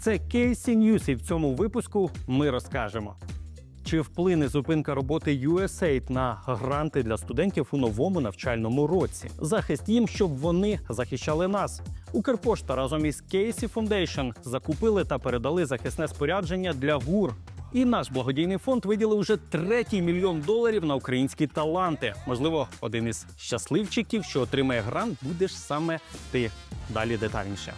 Це Casey News, і в цьому випуску ми розкажемо. Чи вплине зупинка роботи USAID на гранти для студентів у новому навчальному році? Захист їм, щоб вони захищали нас. Укрпошта разом із Casey Foundation закупили та передали захисне спорядження для ГУР. І наш благодійний фонд виділив уже третій мільйон доларів на українські таланти. Можливо, один із щасливчиків, що отримає грант, будеш саме ти. Далі детальніше.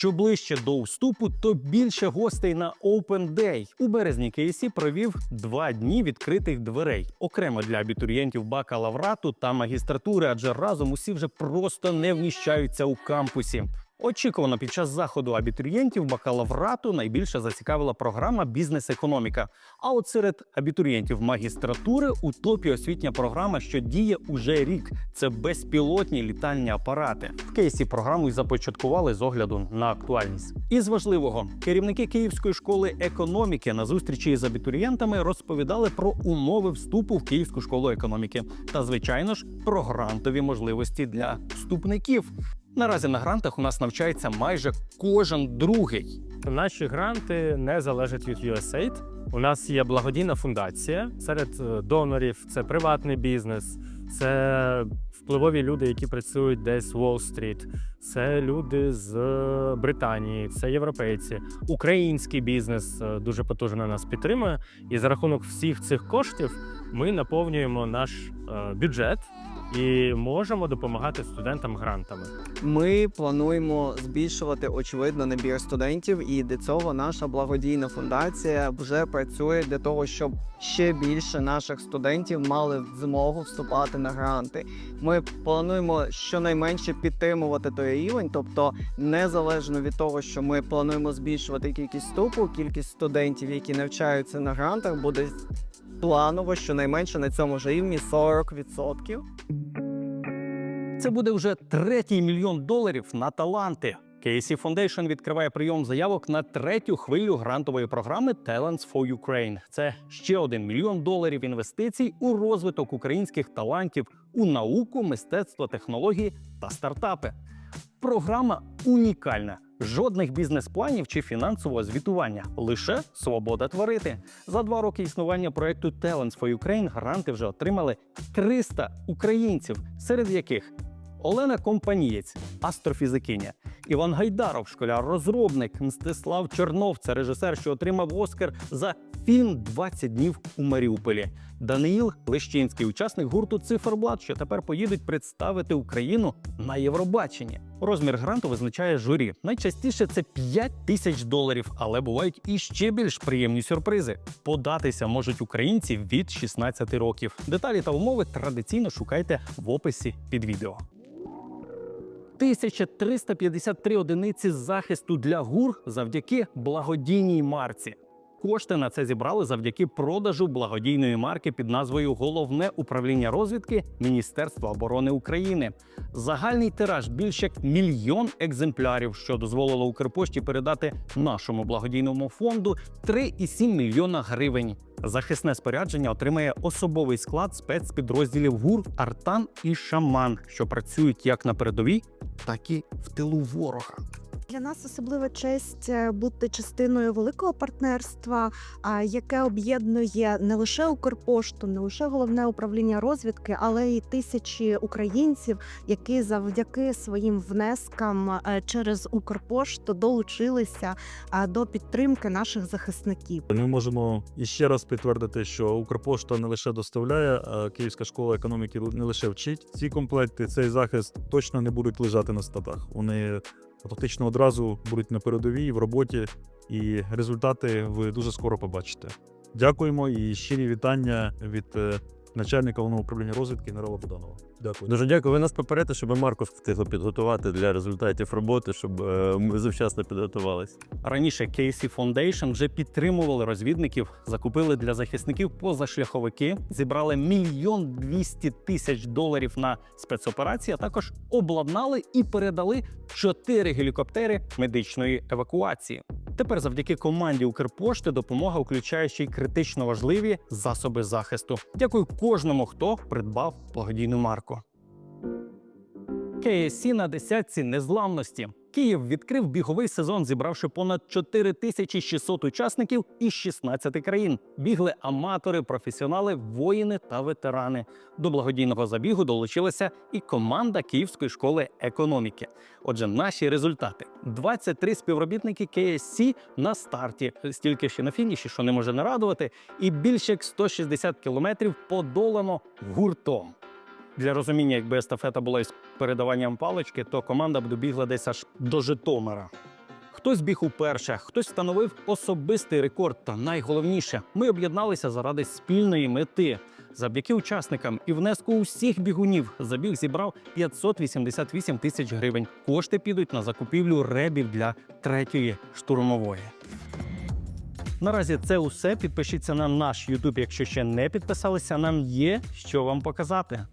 Що ближче до вступу, то більше гостей на Open Day. У березні Кейсі провів два дні відкритих дверей, окремо для абітурієнтів бакалаврату та магістратури, адже разом усі вже просто не вміщаються у кампусі. Очікувано під час заходу абітурієнтів бакалаврату найбільше зацікавила програма бізнес-економіка. А от серед абітурієнтів магістратури у топі освітня програма, що діє уже рік. Це безпілотні літальні апарати. В кейсі програму й започаткували з огляду на актуальність. Із важливого керівники Київської школи економіки на зустрічі з абітурієнтами розповідали про умови вступу в Київську школу економіки та, звичайно ж, про грантові можливості для вступників. Наразі на грантах у нас навчається майже кожен другий. Наші гранти не залежать від USAID. У нас є благодійна фундація серед е, донорів. Це приватний бізнес, це впливові люди, які працюють десь в Уолл-стріт, це люди з е, Британії, це європейці. Український бізнес е, дуже потужно нас підтримує. І за рахунок всіх цих коштів ми наповнюємо наш бюджет і можемо допомагати студентам грантами. Ми плануємо збільшувати очевидно набір студентів, і для цього наша благодійна фундація вже працює для того, щоб ще більше наших студентів мали змогу вступати на гранти. Ми плануємо щонайменше підтримувати той рівень, тобто незалежно від того, що ми плануємо збільшувати кількість вступу, кількість студентів, які навчаються на грантах, буде планово щонайменше на цьому ж рівні 40%. Це буде вже третій мільйон доларів на таланти. Casey Foundation відкриває прийом заявок на третю хвилю грантової програми Talents for Ukraine. Це ще один мільйон доларів інвестицій у розвиток українських талантів у науку, мистецтво, технології та стартапи. Програма унікальна. Жодних бізнес-планів чи фінансового звітування, лише свобода творити. За два роки існування проекту Talents for Ukraine гранти вже отримали 300 українців, серед яких Олена Компанієць, астрофізикиня, Іван Гайдаров, школяр-розробник, Мстислав Чернов, це режисер, що отримав Оскар за фільм «20 днів у Маріуполі. Даниїл Лещинський, учасник гурту Циферблат, що тепер поїдуть представити Україну на Євробаченні. Розмір гранту визначає журі. Найчастіше це 5 тисяч доларів, але бувають і ще більш приємні сюрпризи. Податися можуть українці від 16 років. Деталі та умови традиційно шукайте в описі під відео. 1353 одиниці захисту для ГУР завдяки благодійній марці. Кошти на це зібрали завдяки продажу благодійної марки під назвою Головне управління розвідки Міністерства оборони України. Загальний тираж більш як мільйон екземплярів, що дозволило Укрпошті передати нашому благодійному фонду 3,7 мільйона гривень. Захисне спорядження отримає особовий склад спецпідрозділів ГУР Артан і Шаман, що працюють як на передовій, так і в тилу ворога. Для нас особлива честь е, бути частиною великого партнерства, яке об'єднує не лише Укрпошту, не лише головне управління розвідки, але й тисячі українців, які завдяки своїм внескам е, через Укрпошту долучилися до підтримки наших захисників. Ми можемо іще раз підтвердити, що Укрпошта не лише доставляє, а Київська школа економіки не лише вчить. Ці комплекти, цей захист точно не будуть лежати на статах. Вони фактично одразу будуть на передовій в роботі, і результати ви дуже скоро побачите. Дякуємо і щирі вітання від е, начальника головного управління розвідки генерала Буданова. Дякую. Дуже дякую. Ви нас попередите, щоб Марко встигло підготувати для результатів роботи, щоб е, ми завчасно підготувалися. Раніше Casey Foundation вже підтримували розвідників, закупили для захисників позашляховики, зібрали мільйон двісті тисяч доларів на спецоперації, а також обладнали і передали чотири гелікоптери медичної евакуації. Тепер, завдяки команді Укрпошти, допомога включає ще й критично важливі засоби захисту. Дякую кожному, хто придбав благодійну марку. KSC на десятці незламності. Київ відкрив біговий сезон, зібравши понад 4600 учасників із 16 країн. Бігли аматори, професіонали, воїни та ветерани. До благодійного забігу долучилася і команда Київської школи економіки. Отже, наші результати: 23 співробітники KSC на старті, стільки ще на фініші, що не може не радувати, і більше як 160 кілометрів подолано гуртом. Для розуміння, якби естафета була із передаванням палички, то команда б добігла десь аж до Житомира. Хтось біг уперше, хтось встановив особистий рекорд. Та найголовніше, ми об'єдналися заради спільної мети. Завдяки учасникам і внеску усіх бігунів забіг зібрав 588 тисяч гривень. Кошти підуть на закупівлю ребів для третьої штурмової. Наразі це усе. Підпишіться на наш YouTube, якщо ще не підписалися. Нам є що вам показати.